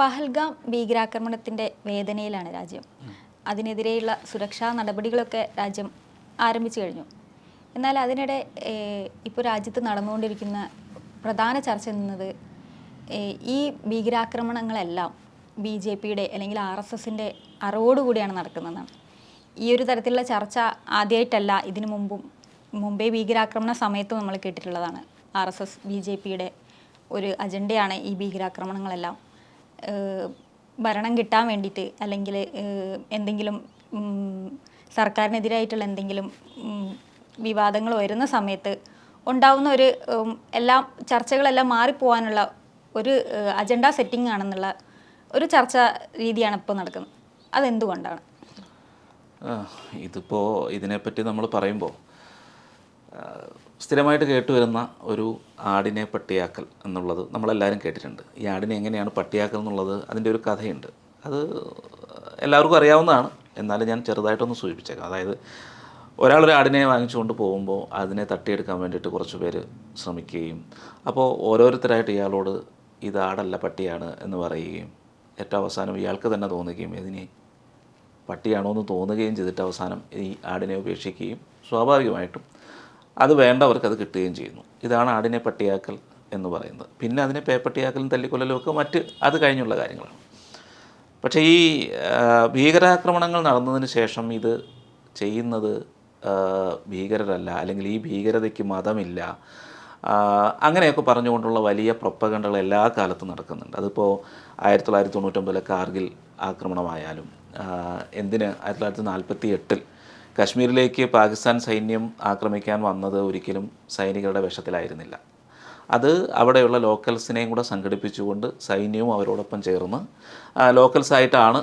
പഹൽഗാം ഭീകരാക്രമണത്തിന്റെ വേദനയിലാണ് രാജ്യം. അതിനെതിരെയുള്ള സുരക്ഷാ നടപടികളൊക്കെ രാജ്യം ആരംഭിച്ചു കഴിഞ്ഞു. എന്നാൽ അതിനിടെ ഇപ്പോൾ രാജ്യത്ത് നടന്നുകൊണ്ടിരിക്കുന്ന പ്രധാന ചർച്ച എന്നത് ഈ ഭീകരാക്രമണങ്ങളെല്ലാം ബി ജെ പിയുടെ അല്ലെങ്കിൽ ആർ എസ് എസിന്റെ അറിവോടുകൂടിയാണ് നടക്കുന്നതെന്നാണ് ഈ ഒരു തരത്തിലുള്ള ചർച്ച ആദ്യമായിട്ടല്ല ഇതിനു മുമ്പും മുംബൈ ഭീകരാക്രമണ സമയത്തും നമ്മൾ കേട്ടിട്ടുള്ളതാണ്. R S S B J പിയുടെ ഒരു അജണ്ടയാണ് ഈ ഭീകരാക്രമണങ്ങളെല്ലാം ഭരണം കിട്ടാൻ വേണ്ടിയിട്ട് അല്ലെങ്കിൽ എന്തെങ്കിലും സർക്കാരിനെതിരായിട്ടുള്ള എന്തെങ്കിലും വിവാദങ്ങൾ വരുന്ന സമയത്ത് ഉണ്ടാവുന്ന ഒരു എല്ലാം ചർച്ചകളെല്ലാം മാറിപ്പോവാനുള്ള ഒരു അജണ്ട സെറ്റിംഗ് ആണെന്നുള്ള ഒരു ചർച്ച രീതിയാണ് ഇപ്പോൾ നടക്കുന്നത്. അതെന്തുകൊണ്ടാണ്? ഇതിപ്പോൾ ഇതിനെപ്പറ്റി നമ്മൾ പറയുമ്പോൾ സ്ഥിരമായിട്ട് കേട്ടുവരുന്ന ഒരു ആടിനെ പട്ടിയാക്കൽ എന്നുള്ളത് നമ്മളെല്ലാവരും കേട്ടിട്ടുണ്ട്. ഈ ആടിനെ എങ്ങനെയാണ് പട്ടിയാക്കൽ എന്നുള്ളത് അതിന്റെ ഒരു കഥയുണ്ട്. അത് എല്ലാവർക്കും അറിയാവുന്നതാണ്. എന്നാലും ഞാൻ ചെറുതായിട്ടൊന്ന് സൂചിപ്പിച്ചേക്കാം. അതായത് ഒരാളൊരു ആടിനെ വാങ്ങിച്ചുകൊണ്ട് പോകുമ്പോൾ അതിനെ തട്ടിയെടുക്കാൻ വേണ്ടിയിട്ട് കുറച്ച് പേര് ശ്രമിക്കുകയും അപ്പോൾ ഓരോരുത്തരായിട്ട് ഇയാളോട് ഇത് ആടല്ല പട്ടിയാണ് എന്ന് പറയുകയും ഏറ്റവും അവസാനം ഇയാൾക്ക് തന്നെ തോന്നുകയും ഇതിനെ പട്ടിയാണോ എന്ന് തോന്നുകയും ചെയ്തിട്ട് അവസാനം ഈ ആടിനെ ഉപേക്ഷിക്കുകയും സ്വാഭാവികമായിട്ടും അത് വേണ്ടവർക്ക് അത് കിട്ടുകയും ചെയ്യുന്നു. ഇതാണ് ആടിനെ പട്ടിയാക്കൽ എന്ന് പറയുന്നത്. പിന്നെ അതിനെ പേപ്പട്ടിയാക്കലും തല്ലിക്കൊല്ലലും ഒക്കെ മറ്റ് അത് കഴിഞ്ഞുള്ള കാര്യങ്ങളാണ്. പക്ഷേ ഈ ഭീകരാക്രമണങ്ങൾ നടന്നതിന് ശേഷം ഇത് ചെയ്യുന്നത് ഭീകരരല്ല അല്ലെങ്കിൽ ഈ ഭീകരതയ്ക്ക് മതമില്ല അങ്ങനെയൊക്കെ പറഞ്ഞുകൊണ്ടുള്ള വലിയ പ്രൊപ്പകണ്ടകൾ എല്ലാ കാലത്തും നടക്കുന്നുണ്ട്. അതിപ്പോൾ ആയിരത്തി തൊള്ളായിരത്തി തൊണ്ണൂറ്റൊമ്പതിലെ കാർഗിൽ ആക്രമണമായാലും എന്തിന്? ആയിരത്തി തൊള്ളായിരത്തി നാൽപ്പത്തി എട്ടിൽ കശ്മീരിലേക്ക് പാകിസ്ഥാൻ സൈന്യം ആക്രമിക്കാൻ വന്നത് ഒരിക്കലും സൈനികരുടെ വേഷത്തിലായിരുന്നില്ല. അത് അവിടെയുള്ള ലോക്കൽസിനെയും കൂടെ സംഘടിപ്പിച്ചുകൊണ്ട് സൈന്യവും അവരോടൊപ്പം ചേർന്ന് ലോക്കൽസായിട്ടാണ്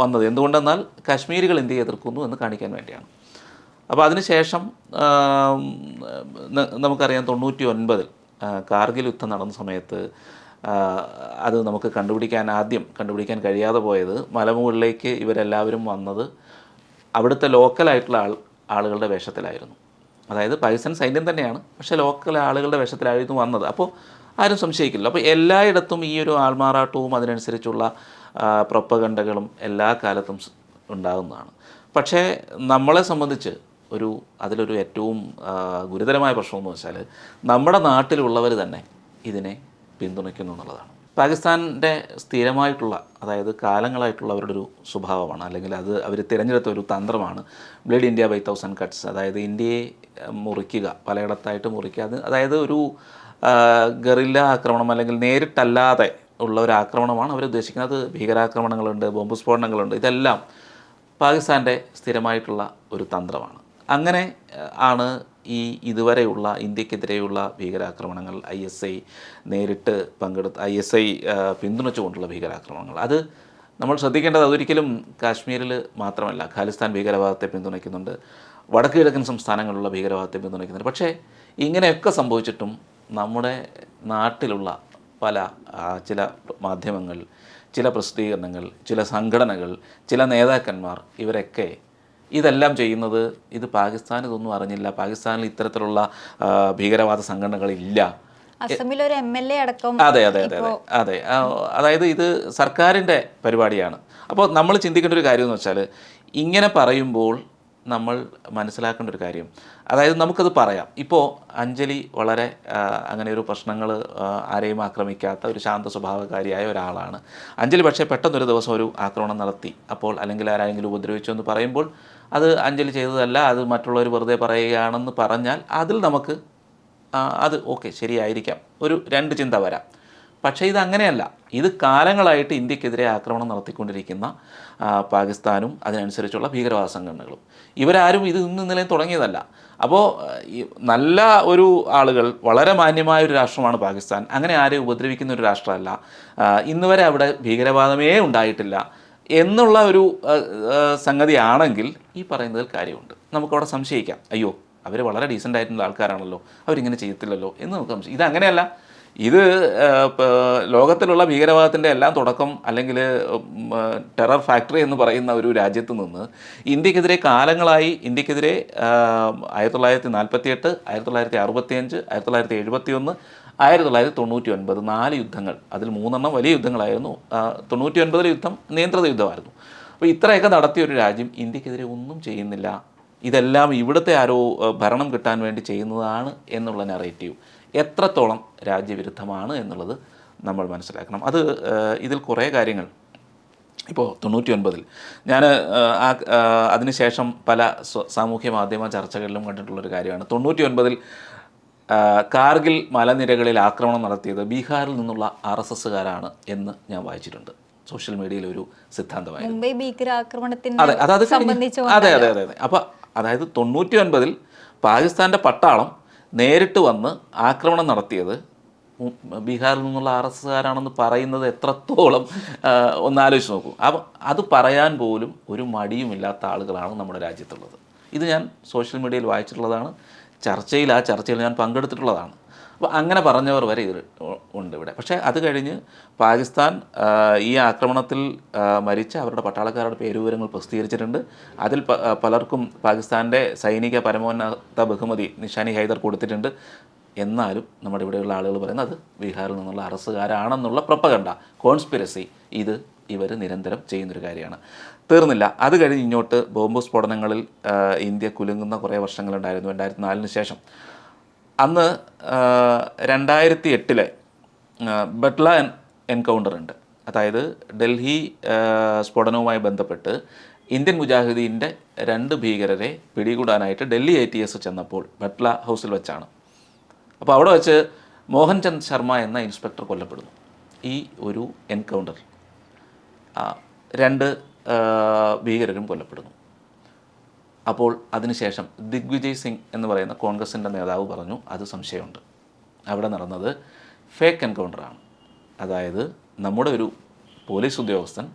വന്നത്. എന്തുകൊണ്ടെന്നാൽ കാശ്മീരികൾ ഇന്ത്യയെ എതിർക്കുന്നു എന്ന് കാണിക്കാൻ വേണ്ടിയാണ്. അപ്പോൾ അതിനുശേഷം നമുക്കറിയാം തൊണ്ണൂറ്റി ഒൻപതിൽ കാർഗിൽ യുദ്ധം നടന്ന സമയത്ത് അത് നമുക്ക് കണ്ടുപിടിക്കാൻ ആദ്യം കണ്ടുപിടിക്കാൻ കഴിയാതെ പോയത് മലമുകളിലേക്ക് ഇവരെല്ലാവരും വന്നത് അവിടുത്തെ ലോക്കലായിട്ടുള്ള ആൾ ആളുകളുടെ വേഷത്തിലായിരുന്നു. അതായത് പൈസൻ സൈന്യം തന്നെയാണ് പക്ഷേ ലോക്കൽ ആളുകളുടെ വേഷത്തിലായിരുന്നു വന്നത്. അപ്പോൾ ആരും സംശയിക്കില്ല. അപ്പോൾ എല്ലായിടത്തും ഈ ഒരു ആൾമാറാട്ടവും അതിനനുസരിച്ചുള്ള പ്രൊപ്പകണ്ടകളും എല്ലാ കാലത്തും ഉണ്ടാകുന്നതാണ് പക്ഷേ നമ്മളെ സംബന്ധിച്ച് ഒരു അതിലൊരു ഏറ്റവും ഗുരുതരമായ പ്രശ്നമെന്ന് വെച്ചാൽ നമ്മുടെ നാട്ടിലുള്ളവർ തന്നെ ഇതിനെ പിന്തുണയ്ക്കുന്നു എന്നുള്ളതാണ്. പാകിസ്ഥാന്റെ സ്ഥിരമായിട്ടുള്ള അതായത് കാലങ്ങളായിട്ടുള്ള അവരുടെ ഒരു സ്വഭാവമാണ്. അല്ലെങ്കിൽ അത് അവർ തിരഞ്ഞെടുത്ത ഒരു തന്ത്രമാണ്. Bleed India by thousand cuts അതായത് ഇന്ത്യയെ മുറിക്കുക. പലയിടത്തായിട്ട് മുറിക്കുക. അത് അതായത് ഒരു ഗറില്ല ആക്രമണം അല്ലെങ്കിൽ നേരിട്ടല്ലാതെ ഉള്ള ഒരു ആക്രമണമാണ് അവർ ഉദ്ദേശിക്കുന്നത്. ഭീകരാക്രമണങ്ങളുണ്ട് ബോംബ് സ്ഫോടനങ്ങളുണ്ട്. ഇതെല്ലാം പാകിസ്ഥാന്റെ സ്ഥിരമായിട്ടുള്ള ഒരു തന്ത്രമാണ്. അങ്ങനെ ആണ് ഈ ഇതുവരെയുള്ള ഇന്ത്യക്കെതിരെയുള്ള ഭീകരാക്രമണങ്ങൾ ഐ എസ് ഐ നേരിട്ട് പങ്കെടുത്ത് ഐ എസ് ഐ പിന്തുണച്ചുകൊണ്ടുള്ള ഭീകരാക്രമണങ്ങൾ. അത് നമ്മൾ ശ്രദ്ധിക്കേണ്ടത് അതൊരിക്കലും കാശ്മീരിൽ മാത്രമല്ല. ഖാലിസ്ഥാൻ ഭീകരവാദത്തെ പിന്തുണയ്ക്കുന്നുണ്ട്. വടക്ക് കിഴക്കൻ സംസ്ഥാനങ്ങളിലുള്ള ഭീകരവാദത്തെ പിന്തുണയ്ക്കുന്നുണ്ട്. പക്ഷേ ഇങ്ങനെയൊക്കെ സംഭവിച്ചിട്ടും നമ്മുടെ നാട്ടിലുള്ള പല ചില മാധ്യമങ്ങൾ ചില പ്രസിദ്ധീകരണങ്ങൾ ചില സംഘടനകൾ ചില നേതാക്കന്മാർ ഇവരൊക്കെ ഇതെല്ലാം ചെയ്യുന്നത് ഇത് പാകിസ്ഥാൻ ഇതൊന്നും അറിഞ്ഞില്ല. പാകിസ്ഥാനിൽ ഇത്തരത്തിലുള്ള ഭീകരവാദ സംഘടനകളില്ല. എം എൽ എ അടക്കം അതെ അതെ അതെ അതെ. അതെ. അതായത് ഇത് സർക്കാരിന്റെ പരിപാടിയാണ്. അപ്പോൾ നമ്മൾ ചിന്തിക്കേണ്ട ഒരു കാര്യം എന്ന് വെച്ചാൽ ഇങ്ങനെ പറയുമ്പോൾ നമ്മൾ മനസ്സിലാക്കേണ്ട ഒരു കാര്യം. അതായത് നമുക്കത് പറയാം. ഇപ്പോൾ അഞ്ജലി വളരെ അങ്ങനെ ഒരു പ്രശ്നങ്ങൾ ആരെയും ആക്രമിക്കാത്ത ഒരു ശാന്ത സ്വഭാവകാരിയായ ഒരാളാണ്. അഞ്ജലി പക്ഷേ പെട്ടെന്നൊരു ദിവസം ഒരു ആക്രമണം നടത്തി. അപ്പോൾ അല്ലെങ്കിൽ ആരെങ്കിലും ഉപദ്രവിച്ചു എന്ന് പറയുമ്പോൾ അത് അഞ്ജലി ചെയ്തതല്ല അത് മറ്റുള്ളവർ വെറുതെ പറയുകയാണെന്ന് പറഞ്ഞാൽ അതിൽ നമുക്ക് അത് ഓക്കെ ശരിയായിരിക്കാം. ഒരു രണ്ട് ചിന്ത വരാം. പക്ഷേ ഇത് അങ്ങനെയല്ല. ഇത് കാലങ്ങളായിട്ട് ഇന്ത്യക്കെതിരെ ആക്രമണം നടത്തിക്കൊണ്ടിരിക്കുന്ന പാകിസ്ഥാനും അതിനനുസരിച്ചുള്ള ഭീകരവാദ സംഘടനകളും. ഇവരാരും ഇത് ഇന്ന് ഇന്നലെ തുടങ്ങിയതല്ല. അപ്പോൾ നല്ല ഒരു ആളുകൾ വളരെ മാന്യമായ ഒരു രാഷ്ട്രമാണ് പാകിസ്ഥാൻ. അങ്ങനെ ആരെയും ഉപദ്രവിക്കുന്ന ഒരു രാഷ്ട്രമല്ല. ഇന്നുവരെ അവിടെ ഭീകരവാദമേ ഉണ്ടായിട്ടില്ല. എന്നുള്ള ഒരു സംഗതിയാണെങ്കിൽ ഈ പറയുന്നതിൽ കാര്യമുണ്ട്. നമുക്കവിടെ സംശയിക്കാം. അയ്യോ അവർ വളരെ ഡീസന്റ് ആയിട്ടുള്ള ആൾക്കാരാണല്ലോ. അവരിങ്ങനെ ചെയ്യത്തില്ലല്ലോ എന്ന് നമുക്ക് സംശയം ഇതങ്ങനെയല്ല ഇത് ലോകത്തിലുള്ള ഭീകരവാദത്തിന്റെ എല്ലാം തുടക്കം അല്ലെങ്കിൽ ടെറർ ഫാക്ടറി എന്ന് പറയുന്ന ഒരു രാജ്യത്ത് നിന്ന് ഇന്ത്യക്കെതിരെ കാലങ്ങളായി ഇന്ത്യക്കെതിരെ ആയിരത്തി തൊള്ളായിരത്തി നാൽപ്പത്തി എട്ട് ആയിരത്തി തൊള്ളായിരത്തി അറുപത്തി അഞ്ച് ആയിരത്തി തൊള്ളായിരത്തി എഴുപത്തി ഒന്ന് ആയിരത്തി തൊള്ളായിരത്തി തൊണ്ണൂറ്റി ഒൻപത് നാല് യുദ്ധങ്ങൾ. അതിൽ മൂന്നെണ്ണം വലിയ യുദ്ധങ്ങളായിരുന്നു. തൊണ്ണൂറ്റി ഒൻപതിലെ യുദ്ധം നിയന്ത്രിത യുദ്ധമായിരുന്നു അപ്പോൾ ഇത്രയൊക്കെ നടത്തിയ ഒരു രാജ്യം ഇന്ത്യക്കെതിരെ ഒന്നും ചെയ്യുന്നില്ല. ഇതെല്ലാം ഇവിടുത്തെ ആരോ ഭരണം കിട്ടാൻ വേണ്ടി ചെയ്യുന്നതാണ് എന്നുള്ള നറേറ്റീവ് എത്രത്തോളം രാജ്യവിരുദ്ധമാണ് എന്നുള്ളത് നമ്മൾ മനസ്സിലാക്കണം. അത് ഇതിൽ കുറേ കാര്യങ്ങൾ. ഇപ്പോൾ തൊണ്ണൂറ്റി ഒൻപതിൽ ഞാൻ ആ, അതിനുശേഷം പല സാമൂഹ്യ മാധ്യമ ചർച്ചകളിലും കണ്ടിട്ടുള്ളൊരു കാര്യമാണ്. തൊണ്ണൂറ്റി ഒൻപതിൽ കാർഗിൽ മലനിരകളിൽ ആക്രമണം നടത്തിയത് ബീഹാറിൽ നിന്നുള്ള ആർ എസ് എസ്സുകാരാണ് എന്ന് ഞാൻ വായിച്ചിട്ടുണ്ട്. സോഷ്യൽ മീഡിയയിൽ ഒരു സിദ്ധാന്തമായിരുന്നു. മുംബൈ അതെ ഭീകരാക്രമണത്തിന് അതെ അതായത് അതെ അതെ അതെ അതെ. അപ്പോൾ അതായത് തൊണ്ണൂറ്റി ഒൻപതിൽ പാകിസ്ഥാന്റെ പട്ടാളം നേരിട്ട് വന്ന് ആക്രമണം നടത്തിയത് ബീഹാറിൽ നിന്നുള്ള ആർ എസ് എസ്സുകാരാണെന്ന് പറയുന്നത് എത്രത്തോളം ഒന്ന് ഒന്നാലോചിച്ച് നോക്കൂ. അപ്പം അത് പറയാൻ പോലും ഒരു മടിയുമില്ലാത്ത ആളുകളാണ് നമ്മുടെ രാജ്യത്തുള്ളത്. ഇത് ഞാൻ സോഷ്യൽ മീഡിയയിൽ വായിച്ചിട്ടുള്ളതാണ്. ചർച്ചയിൽ ആ ചർച്ചയിൽ ഞാൻ പങ്കെടുത്തിട്ടുള്ളതാണ്. അപ്പോൾ അങ്ങനെ പറഞ്ഞവർ വരെ ഇത് ഉണ്ട് ഇവിടെ. പക്ഷേ അത് കഴിഞ്ഞ് പാകിസ്ഥാൻ ഈ ആക്രമണത്തിൽ മരിച്ച അവരുടെ പട്ടാളക്കാരുടെ പേരുവിവരങ്ങൾ പ്രസിദ്ധീകരിച്ചിട്ടുണ്ട്. അതിൽ പലർക്കും പാകിസ്ഥാന്റെ സൈനിക പരമോന്നത ബഹുമതി നിഷാനി ഹൈദർ കൊടുത്തിട്ടുണ്ട്. എന്നാലും നമ്മുടെ ഇവിടെയുള്ള ആളുകൾ പറയുന്നത് അത് ബീഹാറിൽ നിന്നുള്ള അറസ്റ്റുകാരാണെന്നുള്ള പ്രപ്പകണ്ട കോൺസ്പിരസി. ഇത് ഇവർ നിരന്തരം ചെയ്യുന്നൊരു കാര്യമാണ്. തീർന്നില്ല. അത് കഴിഞ്ഞ് ഇങ്ങോട്ട് ബോംബ് സ്ഫോടനങ്ങളിൽ ഇന്ത്യ കുലുങ്ങുന്ന കുറേ വർഷങ്ങളുണ്ടായിരുന്നു രണ്ടായിരത്തി നാലിന് ശേഷം. അന്ന് രണ്ടായിരത്തി എട്ടിലെ ബട്ട്ല എൻ എൻകൗണ്ടർ ഉണ്ട്. അതായത് ഡൽഹി സ്ഫോടനവുമായി ബന്ധപ്പെട്ട് ഇന്ത്യൻ മുജാഹിദീന്റെ രണ്ട് ഭീകരരെ പിടികൂടാനായിട്ട് ഡൽഹി ഐ ടി എസ് ചെന്നപ്പോൾ ബട്ട്ല ഹൗസിൽ വെച്ചാണ്. അപ്പോൾ അവിടെ വെച്ച് മോഹൻചന്ദ് ശർമ്മ എന്ന ഇൻസ്പെക്ടർ കൊല്ലപ്പെടുന്നു ഈ ഒരു എൻകൗണ്ടർ രണ്ട് ഭീകരരും കൊല്ലപ്പെടുന്നു. അപ്പോൾ അതിനുശേഷം ദിഗ്വിജയ് സിംഗ് എന്ന് പറയുന്ന കോൺഗ്രസിന്റെ നേതാവ് പറഞ്ഞു അത് സംശയമുണ്ട്. അവിടെ നടന്നത് ഫേക്ക് എൻകൗണ്ടറാണ് അതായത് നമ്മുടെ ഒരു പോലീസ് ഉദ്യോഗസ്ഥൻ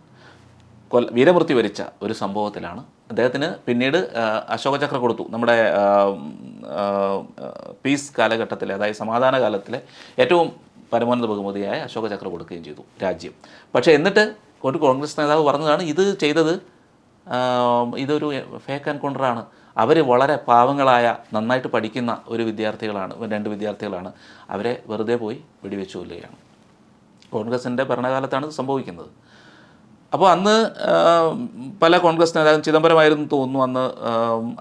കൊല വീരമൃത്യു വരിച്ച ഒരു സംഭവത്തിലാണ്. അദ്ദേഹത്തിന് പിന്നീട് അശോകചക്ര അശോക ചക്ര കൊടുത്തു. നമ്മുടെ പീസ് കാലഘട്ടത്തിലെ അതായത് സമാധാന കാലത്തിലെ ഏറ്റവും പരമോന്നത ബഹുമതിയായ അശോകചക്ര കൊടുക്കുകയും ചെയ്തു രാജ്യം. പക്ഷേ എന്നിട്ട് ഒരു കോൺഗ്രസ് നേതാവ് പറഞ്ഞതാണ് ഇത് ചെയ്തത് ഇതൊരു ഫേക്ക് എൻകൗണ്ടറാണ് അവർ വളരെ പാവങ്ങളായ നന്നായിട്ട് പഠിക്കുന്ന ഒരു വിദ്യാർത്ഥികളാണ് രണ്ട് വിദ്യാർത്ഥികളാണ്. അവരെ വെറുതെ പോയി വെടിവെച്ചു കൊല്ലുകയാണ്. കോൺഗ്രസിന്റെ ഭരണകാലത്താണ് ഇത് സംഭവിക്കുന്നത്. അപ്പോൾ അന്ന് പല കോൺഗ്രസ് നേതാവും ചിദംബരമായിരുന്നു തോന്നുന്നു അന്ന്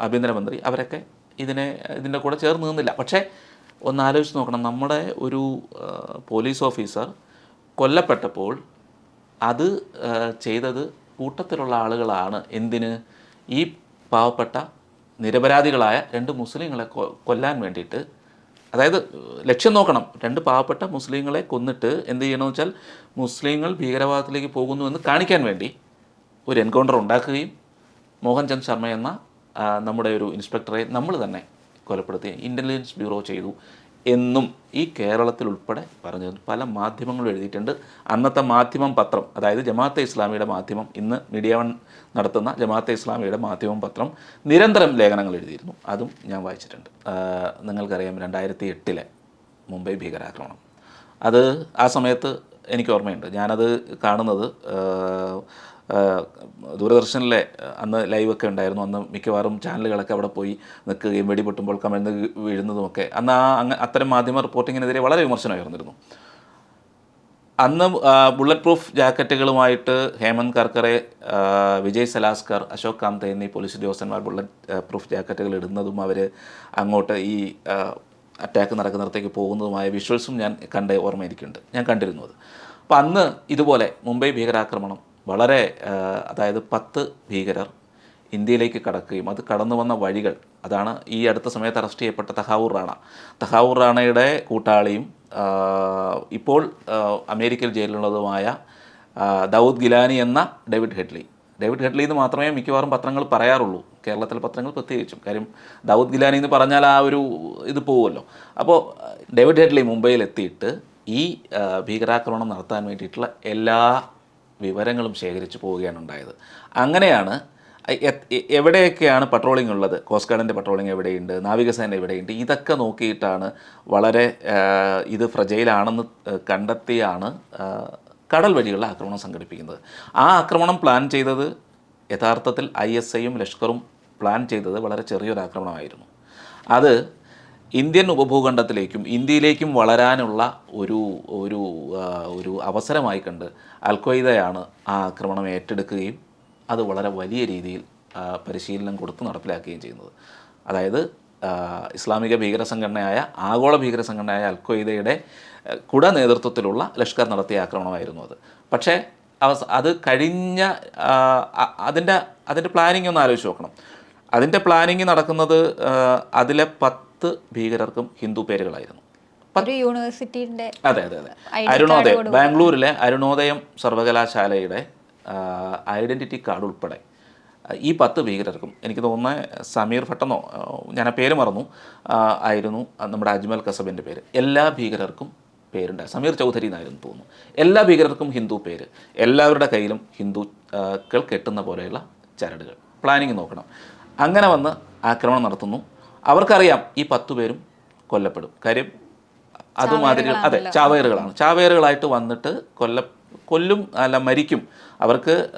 ആഭ്യന്തരമന്ത്രി അവരൊക്കെ ഇതിനെ ഇതിന്റെ കൂടെ ചേർന്ന് നിന്നില്ല. പക്ഷേ ഒന്ന് ആലോചിച്ച് നോക്കണം. നമ്മുടെ ഒരു പോലീസ് ഓഫീസർ കൊല്ലപ്പെട്ടപ്പോൾ അത് ചെയ്തത് കൂട്ടത്തിലുള്ള ആളുകളാണ്. എന്തിന്? ഈ പാവപ്പെട്ട നിരപരാധികളായ രണ്ട് മുസ്ലിങ്ങളെ കൊല്ലാൻ വേണ്ടിയിട്ട്. അതായത് ലക്ഷ്യം നോക്കണം. രണ്ട് പാവപ്പെട്ട മുസ്ലിങ്ങളെ കൊന്നിട്ട് എന്ത് ചെയ്യണമെന്ന് വെച്ചാൽ മുസ്ലിങ്ങൾ ഭീകരവാദത്തിലേക്ക് പോകുന്നു എന്ന് കാണിക്കാൻ വേണ്ടി ഒരു എൻകൗണ്ടർ ഉണ്ടാക്കുകയും മോഹൻചന്ദ് ശർമ്മ എന്ന നമ്മുടെ ഒരു ഇൻസ്പെക്ടറെ നമ്മൾ തന്നെ കൊലപ്പെടുത്തി ഇന്റലിജൻസ് ബ്യൂറോ ചെയ്തു. എന്നും ഈ കേരളത്തിൽ ഉൾപ്പെടെ പറഞ്ഞു. പല മാധ്യമങ്ങളും എഴുതിയിട്ടുണ്ട്. അന്നത്തെ മാധ്യമം പത്രം അതായത് ജമാഅത്തെ ഇസ്ലാമിയുടെ മാധ്യമം ഇന്ന് മീഡിയ വൺ നടത്തുന്ന ജമാഅത്തെ ഇസ്ലാമിയുടെ മാധ്യമം പത്രം നിരന്തരം ലേഖനങ്ങൾ എഴുതിയിരുന്നു. അതും ഞാൻ വായിച്ചിട്ടുണ്ട്. നിങ്ങൾക്കറിയാം രണ്ടായിരത്തി എട്ടിലെ മുംബൈ ഭീകരാക്രമണം. അത് ആ സമയത്ത് എനിക്ക് ഓർമ്മയുണ്ട്. ഞാനത് കാണുന്നത് ദൂരദർശനിലെ അന്ന് ലൈവൊക്കെ ഉണ്ടായിരുന്നു. അന്ന് മിക്കവാറും ചാനലുകളൊക്കെ അവിടെ പോയി നിൽക്കുകയും വെടിപൊട്ടുമ്പോൾ കമഴ്ന്ന് വീഴുന്നതുമൊക്കെ. അന്ന് ആ അത്തരം മാധ്യമ റിപ്പോർട്ടിങ്ങിനെതിരെ വളരെ വിമർശനം ഉയർന്നിരുന്നു. അന്ന് ബുള്ളറ്റ് പ്രൂഫ് ജാക്കറ്റുകളുമായിട്ട് ഹേമന്ത് കർക്കറെ വിജയ് സലാസ്കർ അശോക് കാന്ത് എന്നീ പോലീസ് ഉദ്യോഗസ്ഥന്മാർ ബുള്ളറ്റ് പ്രൂഫ് ജാക്കറ്റുകൾ ഇടുന്നതും അവർ അങ്ങോട്ട് ഈ അറ്റാക്ക് നടക്കുന്നിടത്തേക്ക് പോകുന്നതുമായ വിഷ്വൽസും ഞാൻ കണ്ട ഓർമ്മ എനിക്കുണ്ട്. ഞാൻ കണ്ടിരുന്നു അത് അപ്പോൾ അന്ന് ഇതുപോലെ മുംബൈ ഭീകരാക്രമണം വളരെ അതായത് പത്ത് ഭീകരർ ഇന്ത്യയിലേക്ക് കടക്കുകയും അത് കടന്നു വന്ന വഴികൾ അതാണ് ഈ അടുത്ത സമയത്ത് അറസ്റ്റ് ചെയ്യപ്പെട്ട തഹാവൂർ റാണ. തഹാവൂർ റാണയുടെ കൂട്ടാളിയും ഇപ്പോൾ അമേരിക്കയിൽ ജയിലിലുള്ളതുമായ ദൗദ് ഗിലാനി എന്ന ഡേവിഡ് ഹെഡ്ലി. ഡേവിഡ് ഹെഡ്ലി എന്ന് മാത്രമേ മിക്കവാറും പത്രങ്ങൾ പറയാറുള്ളൂ. കേരളത്തിലെ പത്രങ്ങൾ പ്രത്യേകിച്ചും. കാര്യം ദൗദ് ഗിലാനി എന്ന് പറഞ്ഞാൽ ആ ഒരു ഇത് പോകുമല്ലോ അപ്പോൾ ഡേവിഡ് ഹെഡ്ലി മുംബൈയിൽ എത്തിയിട്ട് ഈ ഭീകരാക്രമണം നടത്താൻ വേണ്ടിയിട്ടുള്ള എല്ലാ വിവരങ്ങളും ശേഖരിച്ചു പോവുകയാണ് ഉണ്ടായത്. അങ്ങനെയാണ് എവിടെയൊക്കെയാണ് പട്രോളിംഗ് ഉള്ളത്? കോസ്റ്റ് ഗാർഡിന്റെ പട്രോളിംഗ് എവിടെയുണ്ട്? നാവികസേന എവിടെയുണ്ട്? ഇതൊക്കെ നോക്കിയിട്ടാണ് വളരെ ഇത് ഫ്രജയിലാണെന്ന് കണ്ടെത്തിയാണ് കടൽ വഴിയുള്ള ആക്രമണം സംഘടിപ്പിക്കുന്നത്. ആ ആക്രമണം പ്ലാൻ ചെയ്തത് യഥാർത്ഥത്തിൽ ഐ എസ് ഐയും ലഷ്കറും പ്ലാൻ ചെയ്തത് വളരെ ചെറിയൊരു ആക്രമണമായിരുന്നു. അത് ഇന്ത്യൻ ഉപഭൂഖണ്ഡത്തിലേക്കും ഇന്ത്യയിലേക്കും വളരാനുള്ള ഒരു ഒരു ഒരു അവസരമായി കണ്ട് അൽഖ്വയ്ദയാണ് ആ ആക്രമണം ഏറ്റെടുക്കുകയും അത് വളരെ വലിയ രീതിയിൽ പരിശീലനം കൊടുത്ത് നടപ്പിലാക്കുകയും ചെയ്യുന്നത്. അതായത് ഇസ്ലാമിക ഭീകര സംഘടനയായ ആഗോള ഭീകര സംഘടനയായ അൽഖ്വയ്ദയുടെ ആ, കുട നേതൃത്വത്തിലുള്ള ലഷ്കർ നടത്തിയ ആക്രമണമായിരുന്നു അത്. പക്ഷേ അവസ അത് കഴിഞ്ഞ അതിന്റെ അതിന്റെ പ്ലാനിങ് ഒന്ന് ആലോചിച്ച് നോക്കണം. അതിന്റെ പ്ലാനിങ് നടക്കുന്നത് അതിലെ പത്ത് ഭീകരർക്കും ഹിന്ദു പേരുകളായിരുന്നു. യൂണിവേഴ്സിറ്റിയുടെ അതെ അതെ അതെ. അരുണോദയം ബാംഗ്ലൂരിലെ അരുണോദയം സർവകലാശാലയുടെ ഐഡന്റിറ്റി കാർഡ് ഉൾപ്പെടെ ഈ പത്ത് ഭീകരർക്കും എനിക്ക് തോന്നുന്നത് സമീർ ഭട്ടെന്നോ ഞാൻ ആ പേര് മറന്നു ആയിരുന്നു നമ്മുടെ അജ്മൽ കസബിന്റെ പേര്. എല്ലാ ഭീകരർക്കും പേരുണ്ട് സമീർ ചൗധരി എന്നായിരുന്നു തോന്നുന്നു. എല്ലാ ഭീകരർക്കും ഹിന്ദു പേര്. എല്ലാവരുടെ കയ്യിലും ഹിന്ദുക്കൾ കെട്ടുന്ന പോലെയുള്ള ചരടുകൾ. പ്ലാനിങ് നോക്കണം. അങ്ങനെ വന്ന് ആക്രമണം നടത്തുന്നു. അവർക്കറിയാം ഈ പത്ത് പേരും കൊല്ലപ്പെടും. കാര്യം അതുമാതിരി അതെ ചാവേറുകളാണ്. ചാവേറുകളായിട്ട് വന്നിട്ട് കൊല്ല കൊല്ലും അല്ല മരിക്കും. അവർക്ക്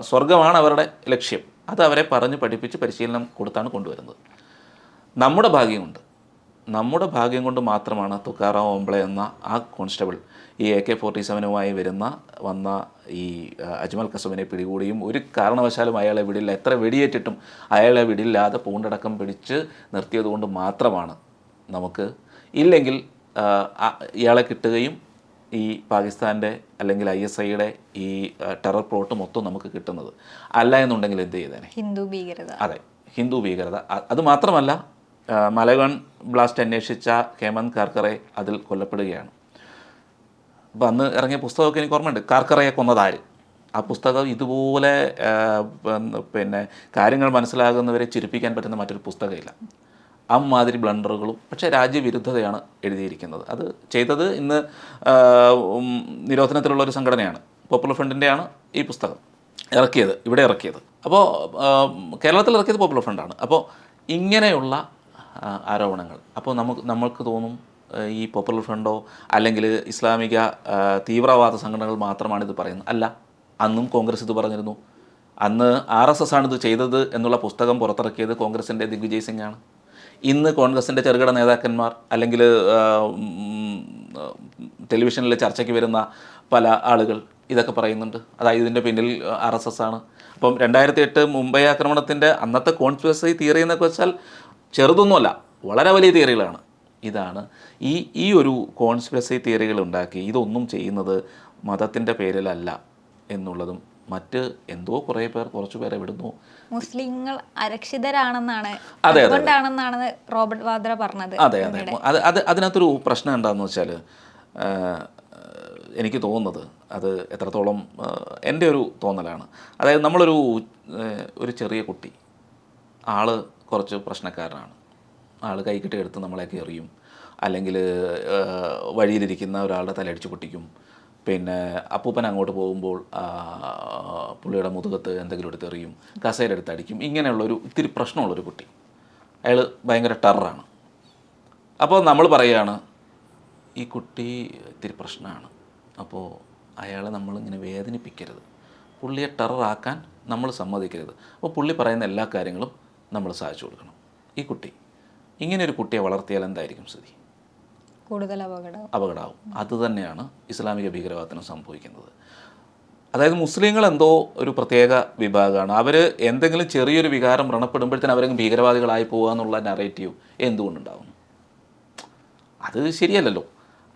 സ്വർഗമാണ് അവരുടെ ലക്ഷ്യം. അത് അവരെ പറഞ്ഞ് പഠിപ്പിച്ച് പരിശീലനം കൊടുത്താണ് കൊണ്ടുവരുന്നത്. നമ്മുടെ ഭാഗ്യം കൊണ്ട് നമ്മുടെ ഭാഗ്യം കൊണ്ട് മാത്രമാണ് തുക്കാറാം ഓംബ്ളെ എന്ന ആ കോൺസ്റ്റബിൾ ഈ എ കെ ഫോർട്ടി സെവനുമായി വരുന്ന വന്ന ഈ അജ്മൽ കസബിനെ പിടികൂടിയും ഒരു കാരണവശാലും അയാളെ വിടില്ല. എത്ര വെടിയേറ്റിട്ടും അയാളെ വിടില്ലാതെ പൂണ്ടടക്കം പിടിച്ച് നിർത്തിയതുകൊണ്ട് മാത്രമാണ് നമുക്ക് ഇല്ലെങ്കിൽ ഇയാളെ കിട്ടുകയും ഈ പാകിസ്ഥാന്റെ അല്ലെങ്കിൽ ഐ എസ് ഐയുടെ ഈ ടെറർ പ്ലോട്ട് മൊത്തം നമുക്ക് കിട്ടുന്നത്. അല്ല എന്നുണ്ടെങ്കിൽ എന്ത് ചെയ്തേനെ? ഹിന്ദു ഭീകരത. അതെ ഹിന്ദു ഭീകരത. അത് മാത്രമല്ല മലഗൺ ബ്ലാസ്റ്റ് അന്വേഷിച്ച ഹേമന്ത് കാർക്കറെ അതിൽ കൊല്ലപ്പെടുകയാണ്. അപ്പോൾ അന്ന് ഇറങ്ങിയ പുസ്തകമൊക്കെ എനിക്ക് ഓർമ്മയുണ്ട്. കാർക്കറയെ കൊന്നതാര്. ആ പുസ്തകം ഇതുപോലെ പിന്നെ കാര്യങ്ങൾ മനസ്സിലാകുന്നവരെ ചിരിപ്പിക്കാൻ പറ്റുന്ന മറ്റൊരു പുസ്തകമില്ല. അമ്മാതിരി ബ്ലണ്ടറുകളും പക്ഷേ രാജ്യവിരുദ്ധതയാണ് എഴുതിയിരിക്കുന്നത്. അത് ചെയ്തത് ഇന്ന് നിരോധനത്തിലുള്ള ഒരു സംഘടനയാണ്. പോപ്പുലർ ഫ്രണ്ടിന്റെയാണ് ഈ പുസ്തകം ഇറക്കിയത് ഇവിടെ ഇറക്കിയത്. അപ്പോൾ കേരളത്തിൽ ഇറക്കിയത് പോപ്പുലർ ഫ്രണ്ടാണ് അപ്പോൾ ഇങ്ങനെയുള്ള ആരോപണങ്ങൾ. അപ്പോൾ നമുക്ക് നമ്മൾക്ക് തോന്നും ഈ പോപ്പുലർ ഫ്രണ്ടോ അല്ലെങ്കിൽ ഇസ്ലാമിക തീവ്രവാദ സംഘടനകൾ മാത്രമാണ് ഇത് പറയുന്നത്. അല്ല അന്നും കോൺഗ്രസ് ഇത് പറഞ്ഞിരുന്നു. അന്ന് ആർ എസ് എസ് ആണ് ഇത് ചെയ്തത് എന്നുള്ള പുസ്തകം പുറത്തിറക്കിയത് കോൺഗ്രസിന്റെ ദിഗ്വിജയ് സിംഗ് ആണ് ഇന്ന് കോൺഗ്രസിന്റെ ചെറുകിട നേതാക്കന്മാർ അല്ലെങ്കിൽ ടെലിവിഷനിൽ ചർച്ചയ്ക്ക് വരുന്ന പല ആളുകൾ ഇതൊക്കെ പറയുന്നുണ്ട്. അതായത് ഇതിന്റെ പിന്നിൽ ആർ എസ് എസ് ആണ്. അപ്പം രണ്ടായിരത്തി എട്ട് മുംബൈ ആക്രമണത്തിന്റെ അന്നത്തെ കോൺസ്പിറസി തിയറി എന്നൊക്കെ വെച്ചാൽ ചെറുതൊന്നുമല്ല വളരെ വലിയ തിയറികളാണ് ഇതാണ്. ഈ ഈ ഒരു കോൺസ്പിറസി തിയറികൾ ഉണ്ടാക്കി ഇതൊന്നും ചെയ്യുന്നത് മതത്തിന്റെ പേരിലല്ല എന്നുള്ളതും മറ്റ് എന്തോ കുറേ പേർ കുറച്ചു പേരെ വിടുന്നു. മുസ്ലിങ്ങൾ അരക്ഷിതരാണെന്നാണ് അതെ, അതെ. അതുകൊണ്ടാണെന്നാണ് റോബർട്ട് വാദ്ര പറഞ്ഞത് അതെ അതെ. അത് അത് അതിനകത്തൊരു പ്രശ്നം എന്താണെന്ന് വെച്ചാൽ എനിക്ക് തോന്നുന്നത് അത് എത്രത്തോളം എന്റെ ഒരു തോന്നലാണ്. അതായത് നമ്മളൊരു ഒരു ചെറിയ കുട്ടി ആൾ കുറച്ച് പ്രശ്നക്കാരനാണ്. ആൾ കൈക്കിട്ട് എടുത്ത് നമ്മളെ കയറിയും അല്ലെങ്കിൽ വഴിയിലിരിക്കുന്ന ഒരാളുടെ തലയടിച്ച് പൊട്ടിക്കും. പിന്നെ അപ്പൂപ്പൻ അങ്ങോട്ട് പോകുമ്പോൾ പുള്ളിയുടെ മുതുകത്ത് എന്തെങ്കിലും എടുത്ത് എറിയും. കസേര അടിക്കും. ഇങ്ങനെയുള്ളൊരു ഇത്തിരി പ്രശ്നമുള്ളൊരു കുട്ടി. അയാൾ ഭയങ്കര ടെററാണ്. അപ്പോൾ നമ്മൾ പറയുകയാണ് ഈ കുട്ടി ഇത്തിരി പ്രശ്നമാണ്. അപ്പോൾ അയാളെ നമ്മളിങ്ങനെ വേദനിപ്പിക്കരുത്. പുള്ളിയെ ടെററാക്കാൻ നമ്മൾ സമ്മതിക്കരുത്. അപ്പോൾ പുള്ളി പറയുന്ന എല്ലാ കാര്യങ്ങളും നമ്മൾ സാധിച്ചു കൊടുക്കണം. ഈ കുട്ടി. ഇങ്ങനെ ഒരു കുട്ടിയെ വളർത്തിയാൽ എന്തായിരിക്കും സ്ഥിതി? കൂടുതൽ അപകടം. അപകടമാവും അതുതന്നെയാണ് ഇസ്ലാമിക ഭീകരവാദത്തിന് സംഭവിക്കുന്നത്. അതായത് മുസ്ലിങ്ങൾ എന്തോ ഒരു പ്രത്യേക വിഭാഗമാണ്. അവർ എന്തെങ്കിലും ചെറിയൊരു വികാരം വ്രണപ്പെടുമ്പോഴത്തേനും അവരെ ഭീകരവാദികളായി പോകുക എന്നുള്ള നറേറ്റീവ് എന്തുകൊണ്ടുണ്ടാകുന്നു അത് ശരിയല്ലല്ലോ.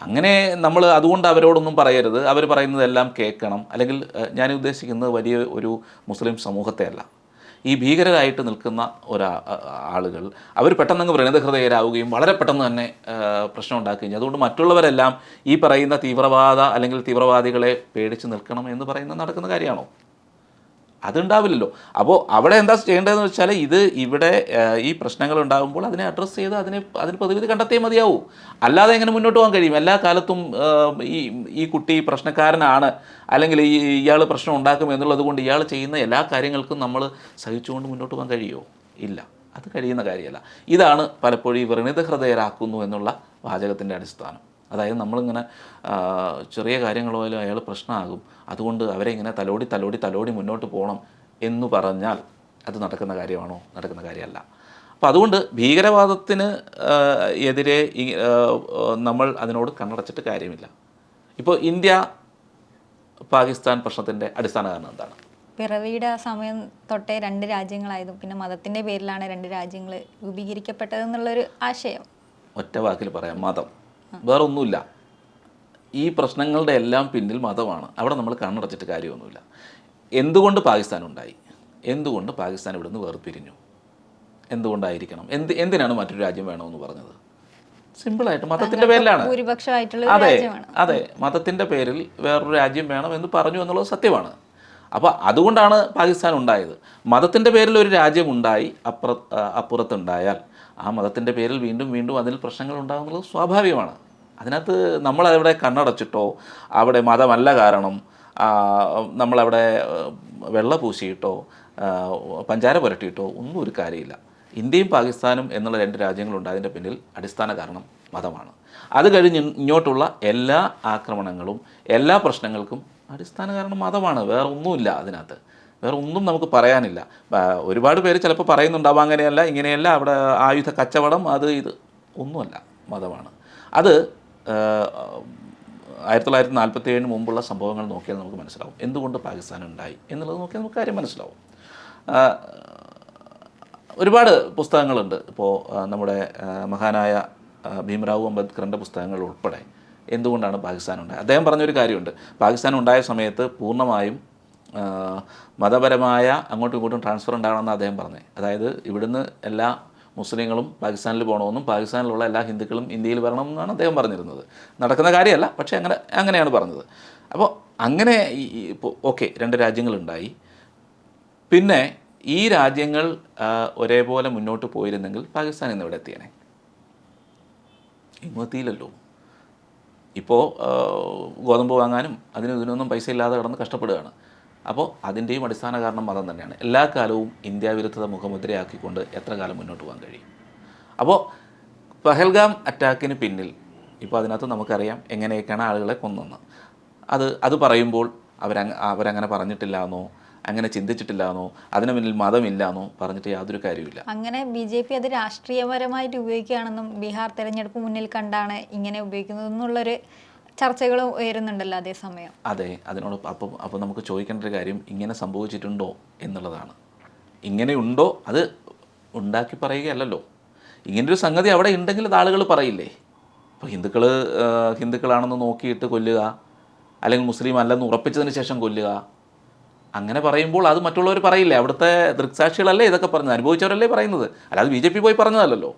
അങ്ങനെ നമ്മൾ അതുകൊണ്ട് അവരോടൊന്നും പറയരുത്. അവർ പറയുന്നതെല്ലാം കേൾക്കണം. അല്ലെങ്കിൽ ഞാൻ ഉദ്ദേശിക്കുന്നത് വലിയ ഒരു മുസ്ലിം സമൂഹത്തെ അല്ല ഈ ഭീകരരായിട്ട് നിൽക്കുന്ന ഒരാ ആളുകൾ അവർ പെട്ടെന്നങ്ങ് പ്രണിതഹൃദയരാവുകയും വളരെ പെട്ടെന്ന് തന്നെ പ്രശ്നം ഉണ്ടാക്കുകയും അതുകൊണ്ട് മറ്റുള്ളവരെല്ലാം ഈ പറയുന്ന തീവ്രവാദ അല്ലെങ്കിൽ തീവ്രവാദികളെ പേടിച്ച് നിൽക്കണം എന്ന് പറയുന്നത് നടക്കുന്ന കാര്യമാണോ? അതുണ്ടാവില്ലല്ലോ. അപ്പോൾ അവിടെ എന്താ ചെയ്യേണ്ടതെന്ന് വെച്ചാൽ ഇത് ഇവിടെ ഈ പ്രശ്നങ്ങൾ ഉണ്ടാകുമ്പോൾ അതിനെ അഡ്രസ്സ് ചെയ്ത് അതിനെ അതിന് പ്രതിവിധി കണ്ടെത്തിയേ മതിയാവൂ. അല്ലാതെ എങ്ങനെ മുന്നോട്ട് പോകാൻ കഴിയും? എല്ലാ കാലത്തും ഈ ഈ കുട്ടി പ്രശ്നക്കാരനാണ് അല്ലെങ്കിൽ ഈ ഇയാൾ പ്രശ്നം ഉണ്ടാക്കും എന്നുള്ളത് കൊണ്ട് ഇയാൾ ചെയ്യുന്ന എല്ലാ കാര്യങ്ങൾക്കും നമ്മൾ സഹിച്ചുകൊണ്ട് മുന്നോട്ട് പോകാൻ കഴിയുമോ? ഇല്ല. അത് കഴിയുന്ന കാര്യമല്ല. ഇതാണ് പലപ്പോഴും ഈ വ്രണിത ഹൃദയരാക്കുന്നു എന്നുള്ള വാചകത്തിന്റെ അടിസ്ഥാനം. അതായത് നമ്മളിങ്ങനെ ചെറിയ കാര്യങ്ങൾ പോലും അയാൾ പ്രശ്നമാകും. അതുകൊണ്ട് അവരെ ഇങ്ങനെ തലോടി തലോടി തലോടി മുന്നോട്ട് പോകണം എന്ന് പറഞ്ഞാൽ അത് നടക്കുന്ന കാര്യമാണോ? നടക്കുന്ന കാര്യമല്ല. അപ്പോൾ അതുകൊണ്ട് ഭീകരവാദത്തിന് എതിരെ നമ്മൾ അതിനോട് കണ്ണടച്ചിട്ട് കാര്യമില്ല. ഇപ്പോൾ ഇന്ത്യ പാകിസ്ഥാൻ പ്രശ്നത്തിന്റെ അടിസ്ഥാന കാരണം എന്താണ്? പിറവിയുടെ ആ സമയം തൊട്ടേ രണ്ട് രാജ്യങ്ങളായതും പിന്നെ മതത്തിന്റെ പേരിലാണ് രണ്ട് രാജ്യങ്ങൾ രൂപീകരിക്കപ്പെട്ടതെന്നുള്ളൊരു ആശയം. ഒറ്റ വാക്കിൽ പറയാം മതം. വേറെ ഒന്നുമില്ല ഈ പ്രശ്നങ്ങളുടെ എല്ലാം പിന്നിൽ മതമാണ്. അവിടെ നമ്മൾ കണ്ണടച്ചിട്ട് കാര്യമൊന്നുമില്ല. എന്തുകൊണ്ട് പാകിസ്ഥാൻ ഉണ്ടായി? എന്തുകൊണ്ട് പാകിസ്ഥാൻ ഇവിടുന്ന് വേർപിരിഞ്ഞു? എന്തുകൊണ്ടായിരിക്കണം? എന്ത് എന്തിനാണ് മറ്റൊരു രാജ്യം വേണമെന്ന് പറഞ്ഞത്? സിമ്പിളായിട്ട് മതത്തിന്റെ പേരിലാണ്. അതെ അതെ മതത്തിന്റെ പേരിൽ വേറൊരു രാജ്യം വേണം എന്ന് പറഞ്ഞു എന്നുള്ളത് സത്യമാണ്. അപ്പോൾ അതുകൊണ്ടാണ് പാകിസ്ഥാൻ ഉണ്ടായത്. മതത്തിന്റെ പേരിൽ ഒരു രാജ്യം ഉണ്ടായി അപ്പുറ അപ്പുറത്തുണ്ടായാൽ. ആ മതത്തിന്റെ പേരിൽ വീണ്ടും വീണ്ടും അതിൽ പ്രശ്നങ്ങൾ ഉണ്ടാകുന്നത് സ്വാഭാവികമാണ്. അതിനകത്ത് നമ്മളവിടെ കണ്ണടച്ചിട്ടോ അവിടെ മതമല്ല കാരണം നമ്മളവിടെ വെള്ള പൂശിയിട്ടോ പഞ്ചാര പുരട്ടിയിട്ടോ ഒന്നും ഒരു കാര്യമില്ല. ഇന്ത്യയും പാകിസ്ഥാനും എന്നുള്ള രണ്ട് രാജ്യങ്ങളുണ്ട്. അതിന്റെ പിന്നിൽ അടിസ്ഥാന കാരണം മതമാണ്. അത് കഴിഞ്ഞ് ഇങ്ങോട്ടുള്ള എല്ലാ ആക്രമണങ്ങളും എല്ലാ പ്രശ്നങ്ങൾക്കും അടിസ്ഥാന കാരണം മതമാണ്. വേറെ ഒന്നുമില്ല അതിനകത്ത്. വേറെ ഒന്നും നമുക്ക് പറയാനില്ല. ഒരുപാട് പേര് ചിലപ്പോൾ പറയുന്നുണ്ടാവും അങ്ങനെയല്ല ഇങ്ങനെയല്ല അവിടെ ആയുധ കച്ചവടം അത് ഇത് ഒന്നുമല്ല മതമാണ്. അത് ആയിരത്തി തൊള്ളായിരത്തി നാൽപ്പത്തി ഏഴിന് മുമ്പുള്ള സംഭവങ്ങൾ നോക്കിയാൽ നമുക്ക് മനസ്സിലാവും. എന്തുകൊണ്ട് പാകിസ്ഥാൻ ഉണ്ടായി എന്നുള്ളത് നോക്കിയാൽ നമുക്ക് കാര്യം മനസ്സിലാവും. ഒരുപാട് പുസ്തകങ്ങളുണ്ട്. ഇപ്പോൾ നമ്മുടെ മഹാനായ ഭീമറാവു അംബേദ്കറിന്റെ പുസ്തകങ്ങൾ ഉൾപ്പെടെ. എന്തുകൊണ്ടാണ് പാകിസ്ഥാൻ ഉണ്ടായത്? അദ്ദേഹം പറഞ്ഞൊരു കാര്യമുണ്ട്. പാകിസ്ഥാൻ ഉണ്ടായ സമയത്ത് പൂർണമായും മതപരമായ അങ്ങോട്ടും ഇങ്ങോട്ടും ട്രാൻസ്ഫർ ഉണ്ടാകണമെന്ന് അദ്ദേഹം പറഞ്ഞത്. അതായത് ഇവിടുന്ന് എല്ലാ മുസ്ലിങ്ങളും പാകിസ്ഥാനിൽ പോകണമെന്നും പാകിസ്ഥാനിലുള്ള എല്ലാ ഹിന്ദുക്കളും ഇന്ത്യയിൽ വരണമെന്നാണ് അദ്ദേഹം പറഞ്ഞിരുന്നത്. നടക്കുന്ന കാര്യമല്ല പക്ഷേ അങ്ങനെ അങ്ങനെയാണ് പറഞ്ഞത്. അപ്പോൾ അങ്ങനെ ഈ- ഓക്കെ രണ്ട് രാജ്യങ്ങളുണ്ടായി. പിന്നെ ഈ രാജ്യങ്ങൾ ഒരേപോലെ മുന്നോട്ട് പോയിരുന്നെങ്കിൽ പാകിസ്ഥാൻ ഇന്ന് ഇവിടെ എത്തിയേനെ. ഇങ്ങും എത്തിയില്ലല്ലോ ഇപ്പോൾ ഗോതമ്പ് വാങ്ങാനും അതിനും ഇതിനൊന്നും പൈസ ഇല്ലാതെ കിടന്ന് കഷ്ടപ്പെടുകയാണ്. അപ്പോൾ അതിന്റെയും അടിസ്ഥാന കാരണം മതം തന്നെയാണ്. എല്ലാ കാലവും ഇന്ത്യ വിരുദ്ധത മുഖമുദ്രയാക്കിക്കൊണ്ട് എത്ര കാലം മുന്നോട്ട് പോകാൻ കഴിയും? അപ്പോൾ പഹൽഗാം അറ്റാക്കിന് പിന്നിൽ ഇപ്പോൾ അതിനകത്ത് നമുക്കറിയാം എങ്ങനെയൊക്കെയാണ് ആളുകളെ കൊന്നെന്ന് അത് അത് പറയുമ്പോൾ അവരങ്ങ അവരങ്ങനെ പറഞ്ഞിട്ടില്ല എന്നോ അങ്ങനെ ചിന്തിച്ചിട്ടില്ല എന്നോ അതിന് മുന്നിൽ മതമില്ല എന്നോ പറഞ്ഞിട്ട് യാതൊരു കാര്യമില്ല അങ്ങനെ ബി ജെ പി അത് രാഷ്ട്രീയപരമായിട്ട് ഉപയോഗിക്കുകയാണെന്നും ബീഹാർ തെരഞ്ഞെടുപ്പ് മുന്നിൽ കണ്ടാണ് ഇങ്ങനെ ഉപയോഗിക്കുന്നതെന്നുള്ളൊരു ചർച്ചകളും ഉയരുന്നുണ്ടല്ലോ അതേസമയം അതെ അതിനോട് അപ്പം അപ്പോൾ നമുക്ക് ചോദിക്കേണ്ട ഒരു കാര്യം ഇങ്ങനെ സംഭവിച്ചിട്ടുണ്ടോ എന്നുള്ളതാണ്. ഇങ്ങനെയുണ്ടോ അത് ഉണ്ടാക്കി പറയുകയല്ലല്ലോ. ഇങ്ങനൊരു സംഗതി അവിടെ ഉണ്ടെങ്കിൽ അത് ആളുകൾ പറയില്ലേ? ഇപ്പോൾ ഹിന്ദുക്കൾ ഹിന്ദുക്കളാണെന്ന് നോക്കിയിട്ട് കൊല്ലുക അല്ലെങ്കിൽ മുസ്ലിം അല്ലെന്ന് ഉറപ്പിച്ചതിന് ശേഷം കൊല്ലുക അങ്ങനെ പറയുമ്പോൾ അത് മറ്റുള്ളവർ പറയില്ലേ? അവിടുത്തെ ദൃക്സാക്ഷികളല്ലേ ഇതൊക്കെ പറഞ്ഞത്? അനുഭവിച്ചവരല്ലേ പറയുന്നത്? അല്ലാതെ ബി ജെ പി പോയി പറഞ്ഞതല്ലല്ലോ.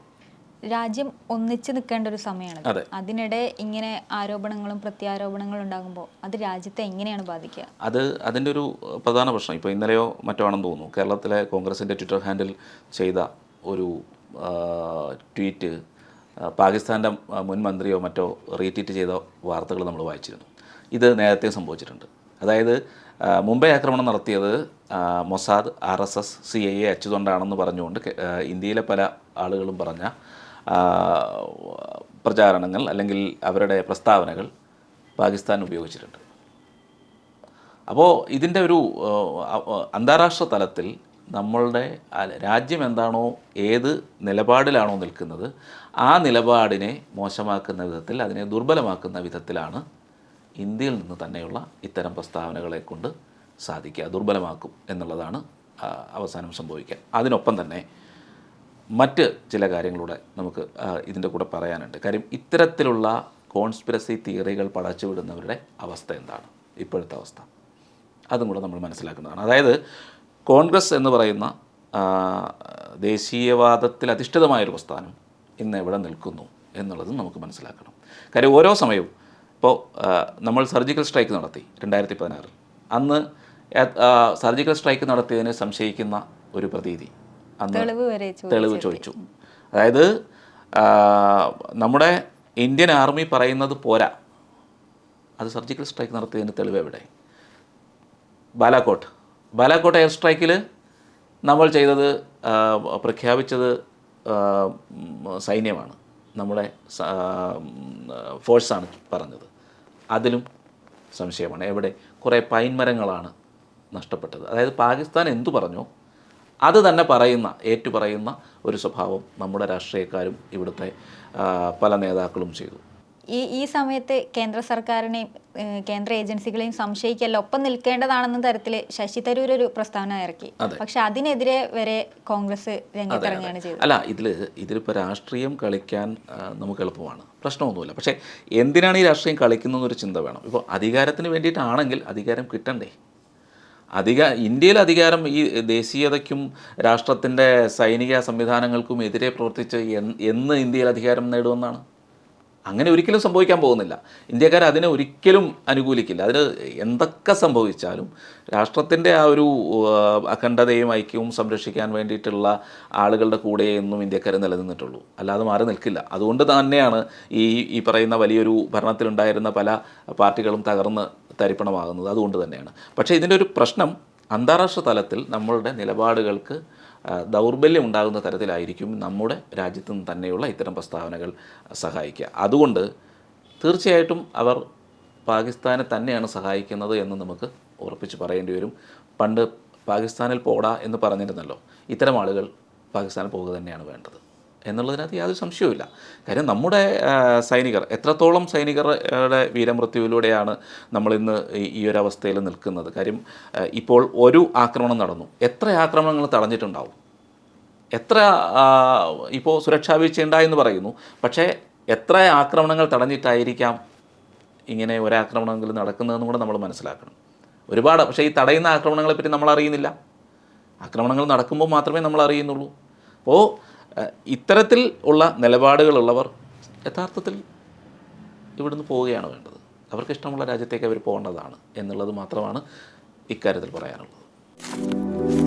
രാജ്യം ഒന്നിച്ച് നിൽക്കേണ്ട ഒരു സമയമാണ്. അതെ. അതിനിടെ ഇങ്ങനെ ആരോപണങ്ങളും പ്രത്യാരോപണങ്ങളും ഉണ്ടാകുമ്പോൾ അത് രാജ്യത്തെ എങ്ങനെയാണ് ബാധിക്കുക? അത് അതിന്റെ ഒരു പ്രധാന പ്രശ്നം. ഇപ്പോൾ ഇന്നലെയോ മറ്റോ ആണെന്ന് തോന്നുന്നു. കേരളത്തിലെ കോൺഗ്രസിന്റെ ട്വിറ്റർ ഹാൻഡിൽ ചെയ്ത ഒരു ട്വീറ്റ് പാകിസ്ഥാന്റെ മുൻ മന്ത്രിയോ മറ്റോ റീട്വീറ്റ് ചെയ്ത വാർത്തകൾ നമ്മൾ വായിച്ചിരുന്നു. ഇത് നേരത്തെ സംഭവിച്ചിട്ടുണ്ട്. അതായത് മുംബൈ ആക്രമണം നടത്തിയത് Mossad R S S C I A അച്ചുതൊണ്ടാണെന്ന് പറഞ്ഞുകൊണ്ട് ഇന്ത്യയിലെ പല ആളുകളും പറഞ്ഞ പ്രചാരണങ്ങൾ അല്ലെങ്കിൽ അവരുടെ പ്രസ്താവനകൾ പാകിസ്ഥാൻ ഉപയോഗിച്ചിട്ടുണ്ട്. അപ്പോൾ ഇതിന്റെ ഒരു അന്താരാഷ്ട്ര തലത്തിൽ നമ്മളുടെ രാജ്യം എന്താണോ ഏത് നിലപാടിലാണോ നിൽക്കുന്നത് ആ നിലപാടിനെ മോശമാക്കുന്ന വിധത്തിൽ അതിനെ ദുർബലമാക്കുന്ന വിധത്തിലാണ് ഇന്ത്യയിൽ നിന്ന് തന്നെയുള്ള ഇത്തരം പ്രസ്താവനകളെ കൊണ്ട് സാധിക്കുക ദുർബലമാക്കും എന്നുള്ളതാണ് അവസാനം സംഭവിക്കുക. അതിനൊപ്പം തന്നെ മറ്റ് ചില കാര്യങ്ങളൂടെ നമുക്ക് ഇതിന്റെ കൂടെ പറയാനുണ്ട്. കാര്യം ഇത്തരത്തിലുള്ള കോൺസ്പിറസി തിയറികൾ പടച്ചു വിടുന്നവരുടെ അവസ്ഥ എന്താണ്? ഇപ്പോഴത്തെ അവസ്ഥ. അതും കൂടെ നമ്മൾ മനസ്സിലാക്കുന്നതാണ്. അതായത് കോൺഗ്രസ് എന്ന് പറയുന്ന ദേശീയവാദത്തിൽ അധിഷ്ഠിതമായൊരു പ്രസ്ഥാനം ഇന്ന് എവിടെ നിൽക്കുന്നു എന്നുള്ളതും നമുക്ക് മനസ്സിലാക്കണം. കാര്യം ഓരോ സമയവും ഇപ്പോൾ നമ്മൾ സർജിക്കൽ സ്ട്രൈക്ക് നടത്തി രണ്ടായിരത്തി പതിനാറിൽ അന്ന് സർജിക്കൽ സ്ട്രൈക്ക് നടത്തിയതിനെ സംശയിക്കുന്ന ഒരു പ്രതീതി തെളിവ് ചോദിച്ചു തെളിവ് ചോദിച്ചു. അതായത് നമ്മുടെ ഇന്ത്യൻ ആർമി പറയുന്നത് പോരാ. അത് സർജിക്കൽ സ്ട്രൈക്ക് നടത്തിയതിന്റെ തെളിവ് എവിടെ? ബാലാക്കോട്ട് ബാലാക്കോട്ട് എയർ സ്ട്രൈക്കിൽ നമ്മൾ ചെയ്തത് പ്രഖ്യാപിച്ചത് സൈന്യമാണ്. നമ്മുടെ ഫോഴ്സാണ് പറഞ്ഞത്. അതിലും സംശയമാണ്. എവിടെ? കുറേ പൈൻ മരങ്ങളാണ് നഷ്ടപ്പെട്ടത്. അതായത് പാകിസ്ഥാൻ എന്തു പറഞ്ഞോ? അത് തന്നെ പറയുന്ന ഏറ്റു പറയുന്ന ഒരു സ്വഭാവം നമ്മുടെ രാഷ്ട്രീയക്കാരും ഇവിടുത്തെ പല നേതാക്കളും ചെയ്തു. ഈ ഈ സമയത്ത് കേന്ദ്ര സർക്കാരിനെയും കേന്ദ്ര ഏജൻസികളെയും സംശയിക്കല്ല ഒപ്പം നിൽക്കേണ്ടതാണെന്ന തരത്തിൽ ശശി തരൂർ ഒരു പ്രസ്താവന ഇറക്കി. പക്ഷെ അതിനെതിരെ വരെ കോൺഗ്രസ് രംഗത്തിറങ്ങുകയാണ് ചെയ്തത്. അല്ല ഇതിൽ ഇതിലിപ്പോൾ രാഷ്ട്രീയം കളിക്കാൻ നമുക്ക് എളുപ്പമാണ്. പ്രശ്നമൊന്നുമില്ല. പക്ഷേ എന്തിനാണ് ഈ രാഷ്ട്രീയം കളിക്കുന്നതെന്നൊരു ചിന്ത വേണം? ഇപ്പോൾ അധികാരത്തിന് വേണ്ടിയിട്ടാണെങ്കിൽ അധികാരം കിട്ടണ്ടേ? അധിക ഇന്ത്യയിൽ അധികാരം ഈ ദേശീയതയ്ക്കും രാഷ്ട്രത്തിന്റെ സൈനിക സംവിധാനങ്ങൾക്കും എതിരെ പ്രവർത്തിച്ച് എന്ന് ഇന്ത്യയിൽ അധികാരം നേടുമെന്നാണ്. അങ്ങനെ ഒരിക്കലും സംഭവിക്കാൻ പോകുന്നില്ല. ഇന്ത്യക്കാർ അതിനെ ഒരിക്കലും അനുകൂലിക്കില്ല. അതിന് എന്തൊക്കെ സംഭവിച്ചാലും രാഷ്ട്രത്തിന്റെ ആ ഒരു അഖണ്ഡതയും ഐക്യവും സംരക്ഷിക്കാൻ വേണ്ടിയിട്ടുള്ള ആളുകളുടെ കൂടെ എന്നും ഇന്ത്യക്കാർ നിലനിന്നിട്ടുള്ളൂ. അല്ലാതെ മാറി നിൽക്കില്ല. അതുകൊണ്ട് തന്നെയാണ് ഈ ഈ പറയുന്ന വലിയൊരു ഭരണത്തിലുണ്ടായിരുന്ന പല പാർട്ടികളും തകർന്ന് തരിപ്പണമാകുന്നത് അതുകൊണ്ട് തന്നെയാണ്. പക്ഷേ ഇതിന്റെ ഒരു പ്രശ്നം അന്താരാഷ്ട്ര തലത്തിൽ നമ്മളുടെ നിലപാടുകൾക്ക് ദൗർബല്യം ഉണ്ടാകുന്ന തരത്തിലായിരിക്കും നമ്മുടെ രാജ്യത്തു നിന്ന് തന്നെയുള്ള ഇത്തരം പ്രസ്താവനകൾ സഹായിക്കുക. അതുകൊണ്ട് തീർച്ചയായിട്ടും അവർ പാകിസ്ഥാനെ തന്നെയാണ് സഹായിക്കുന്നത് എന്ന് നമുക്ക് ഉറപ്പിച്ച് പറയേണ്ടി വരും. പണ്ട് പാകിസ്ഥാനിൽ പോടാ എന്ന് പറഞ്ഞിരുന്നല്ലോ. ഇത്തരം ആളുകൾ പാകിസ്ഥാനിൽ പോവുക തന്നെയാണ് വേണ്ടത്. എന്നുള്ളതിനകത്ത് യാതൊരു സംശയവുമില്ല. കാര്യം നമ്മുടെ സൈനികർ എത്രത്തോളം സൈനികരുടെ വീരമൃത്യുവിലൂടെയാണ് നമ്മളിന്ന് ഈ- ഒരു അവസ്ഥയിൽ നിൽക്കുന്നത്. കാര്യം ഇപ്പോൾ ഒരു ആക്രമണം നടന്നു. എത്ര ആക്രമണങ്ങൾ തടഞ്ഞിട്ടുണ്ടാവും? എത്ര ഇപ്പോൾ സുരക്ഷാ വീഴ്ച ഉണ്ടായെന്ന് പറയുന്നു. പക്ഷേ എത്ര ആക്രമണങ്ങൾ തടഞ്ഞിട്ടായിരിക്കാം ഇങ്ങനെ ഒരാക്രമണമെങ്കിലും നടക്കുന്നതെന്നും കൂടെ നമ്മൾ മനസ്സിലാക്കണം. ഒരുപാട് പക്ഷേ ഈ തടയുന്ന ആക്രമണങ്ങളെപ്പറ്റി നമ്മൾ അറിയുന്നില്ല ആക്രമണങ്ങൾ നടക്കുമ്പോൾ മാത്രമേ നമ്മൾ അറിയുന്നുള്ളൂ അപ്പോൾ ഇത്തരത്തിൽ ഉള്ള നിലപാടുകളുള്ളവർ യഥാർത്ഥത്തിൽ ഇവിടുന്ന് പോവുകയാണ് വേണ്ടത്? അവർക്ക് ഇഷ്ടമുള്ള രാജ്യത്തേക്ക് അവർ പോകേണ്ടതാണ് എന്നുള്ളത് മാത്രമാണ് ഇക്കാര്യത്തിൽ പറയാനുള്ളത്.